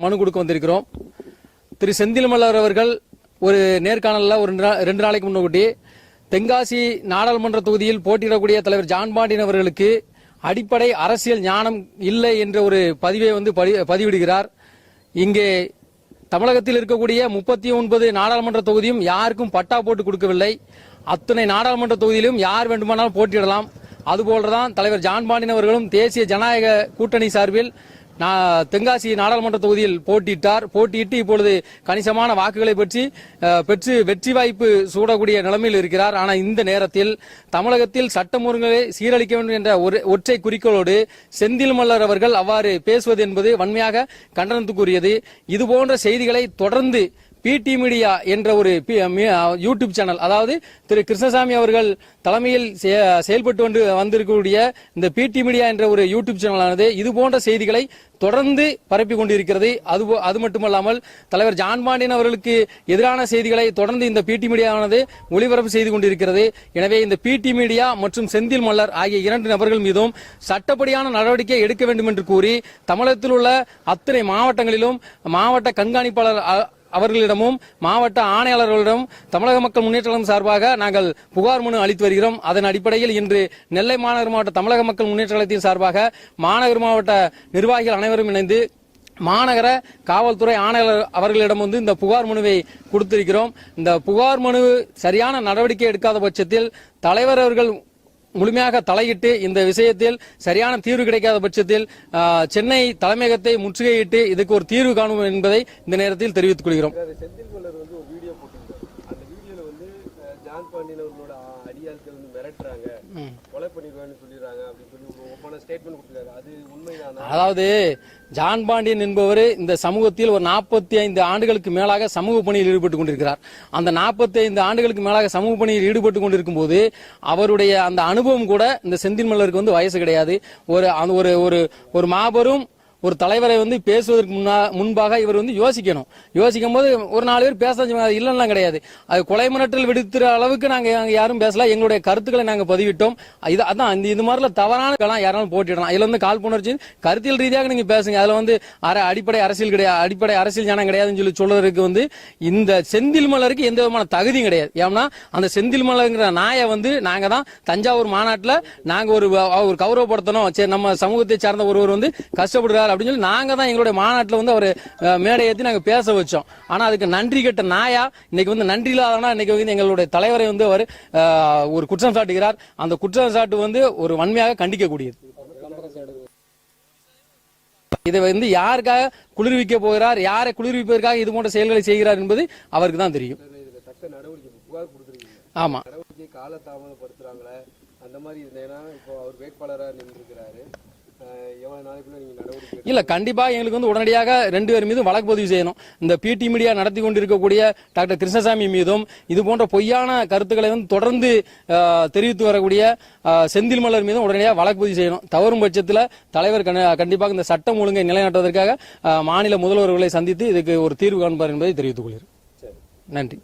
மனு கொடுக்க வந்திருக்கிறோம். திரு செந்தில் மலர் அவர்கள் ஒரு நேர்காணலில் ஒரு ரெண்டு நாளைக்கு முன்னோட்டி தென்காசி நாடாளுமன்ற தொகுதியில் போட்டியிடக்கூடிய தலைவர் ஜான் பாண்டியன் அவர்களுக்கு அடிப்படை அரசியல் ஞானம் இல்லை என்ற ஒரு பதிவை வந்து பதி- பதிவிடுகிறார். இங்கே தமிழகத்தில் இருக்கக்கூடிய முப்பத்தி ஒன்பது நாடாளுமன்ற தொகுதியும் யாருக்கும் பட்டா போட்டு கொடுக்கவில்லை. அத்தனை நாடாளுமன்ற தொகுதியிலும் யார் வேண்டுமானாலும் போட்டியிடலாம். அதுபோலதான் தலைவர் ஜான் பாண்டியன் அவர்களும் தேசிய ஜனநாயக கூட்டணி சார்பில் தென்காசி நாடாளுமன்ற தொகுதியில் போட்டியிட்டார். போட்டியிட்டு இப்பொழுது கணிசமான வாக்குகளை பெற்று பெற்று வெற்றி வாய்ப்பு சூடக்கூடிய நிலைமையில் இருக்கிறார். ஆனால் இந்த நேரத்தில் தமிழகத்தில் சட்டம் ஒழுங்கை சீரழிக்க வேண்டும் என்ற ஒரு ஒற்றை குறிக்கோளோடு செந்தில் மல்லர் அவர்கள் அவ்வாறு பேசுவது என்பது வன்மையாக கண்டனத்துக்குரியது. இதுபோன்ற செய்திகளை தொடர்ந்து பிடி மீடியா என்ற ஒரு யூடியூப் சேனல் அதாவது திரு கிருஷ்ணசாமி அவர்கள் தலைமையில் செயல்பட்டு வந்து வந்திருக்கக்கூடிய இந்த பிடி மீடியா என்ற ஒரு யூடியூப் சேனலானது இது போன்ற செய்திகளை தொடர்ந்து பரப்பி கொண்டிருக்கிறது. அது அது மட்டுமல்லாமல் தலைவர் ஜான் பாண்டியன் அவர்களுக்கு எதிரான செய்திகளை தொடர்ந்து இந்த பிடி மீடியாவானது ஒளிபரப்பு செய்து கொண்டிருக்கிறது. எனவே இந்த பிடி மீடியா மற்றும் செந்தில் மல்லர் ஆகிய இரண்டு நபர்கள் மீதும் சட்டப்படியான நடவடிக்கை எடுக்க வேண்டும் என்று கூறி தமிழகத்தில் உள்ள அத்தனை மாவட்டங்களிலும் மாவட்ட கண்காணிப்பாளர் அவர்களிடமும் மாவட்ட ஆணையாளர்களிடம் தமிழக மக்கள் முன்னேற்ற கழகம் சார்பாக நாங்கள் புகார் மனு அளித்து வருகிறோம். அதன் அடிப்படையில் இன்று நெல்லை மாநகர் மாவட்ட தமிழக மக்கள் முன்னேற்ற கழகத்தின் சார்பாக மாநகர் மாவட்ட நிர்வாகிகள் அனைவரும் இணைந்து மாநகர காவல்துறை ஆணையாளர் அவர்களிடம் வந்து இந்த புகார் மனுவை கொடுத்திருக்கிறோம். இந்த புகார் மனு சரியான நடவடிக்கை எடுக்காத பட்சத்தில் தலைவர் அவர்கள் முழுமையாக தலையிட்டு இந்த விஷயத்தில் சரியான தீர்வு கிடைக்காத பட்சத்தில் சென்னை தலைமையகத்தை முற்றுகையிட்டு இதுக்கு ஒரு தீர்வு காணும் என்பதை இந்த நேரத்தில் தெரிவித்துக் கொள்கிறோம். அதாவது ஜான் பாண்டியன் என்பவர் இந்த சமூகத்தில் ஒரு நாற்பத்தி ஐந்து ஆண்டுகளுக்கு மேலாக சமூக பணியில் ஈடுபட்டு கொண்டிருக்கிறார். அந்த நாற்பத்தி ஐந்து ஆண்டுகளுக்கு மேலாக சமூக பணியில் ஈடுபட்டு கொண்டிருக்கும் போது அவருடைய அந்த அனுபவம் கூட இந்த செந்தில் மல்லருக்கு வந்து வயசு கிடையாது. ஒரு அந்த ஒரு ஒரு ஒரு மாபெரும் ஒரு தலைவரை வந்து பேசுவதற்கு முன்னா முன்பாக இவர் வந்து யோசிக்கணும். யோசிக்கும் போது ஒரு நாலு பேர் பேச இல்லைன்னா கிடையாது. அது கொலை மிரட்டல் விடுத்துற அளவுக்கு நாங்கள் அங்கே யாரும் பேசல. எங்களுடைய கருத்துக்களை நாங்கள் பதிவிட்டோம். இது அதான் இந்த இது மாதிரில தவறான யாராலும் போட்டிடலாம். இதில் வந்து காழ்ப்புணர்ச்சி கருத்தியல் ரீதியாக நீங்கள் பேசுங்க. அதில் வந்து அர- அடிப்படை அரசியல் கிடையாது அடிப்படை அரசியல் ஞானம் கிடையாதுன்னு சொல்லி சொல்றதுக்கு வந்து இந்த செந்தில் மலருக்கு எந்த விதமான தகுதியும் கிடையாது. ஏன்னா அந்த செந்தில் மலருங்கிற நாயை வந்து நாங்கள் தான் தஞ்சாவூர் மாநாட்டில் நாங்கள் ஒரு ஒரு கௌரவப்படுத்தணும். சரி நம்ம சமூகத்தை சார்ந்த ஒருவர் வந்து கஷ்டப்படுறாரு அப்படின்னு சொல்லி நாங்க தான் எங்களுடைய மாநாட்டில் வந்து அவர் மேடை ஏற்றி நாங்கள் பேச வச்சோம். ஆனால் அதுக்கு நன்றி கெட்ட நாயா இன்னைக்கு வந்து நன்றி இல்லாதனா இன்னைக்கு வந்து எங்களுடைய தலைவரை வந்து அவர் ஒரு குற்றம் சாட்டுகிறார். அந்த குற்றம் சாட்டு வந்து ஒரு வன்மையாக கண்டிக்கக்கூடியது. இதை வந்து யாருக்காக குளிர்விக்க போகிறார் யாரை குளிர்விப்பதற்காக இது போன்ற செயல்களை செய்கிறார் என்பது அவருக்கு தான் தெரியும். ஆமா. நடவடிக்கை காலதாமதப்படுத்துறாங்களே அந்த மாதிரி இருந்தேன்னா இப்போ அவர் வேட்பாளராக நின்றுருக்கிறாரு. எவ்வளவு இல்ல கண்டிப்பா எங்களுக்கு வந்து உடனடியாக ரெண்டு பேர் மீதும் வழக்கு பதிவு செய்யணும். இந்த பிடி மீடியா நடத்தி கொண்டிருக்கக்கூடிய டாக்டர் கிருஷ்ணசாமி மீதும் இது போன்ற பொய்யான கருத்துக்களை வந்து தொடர்ந்து தெரிவித்து வரக்கூடிய செந்தில் மலர் மீதும் உடனடியாக வழக்கு பதிவு செய்யணும். தவறும் பட்சத்தில் தலைவர் கண்டி- கண்டிப்பாக இந்த சட்டம் ஒழுங்கை நிலைநாட்டுவதற்காக மாநில முதல்வர்களை சந்தித்து இதுக்கு ஒரு தீர்வு காண்பார் என்பதை தெரிவித்துக் கொள்கிறேன். நன்றி.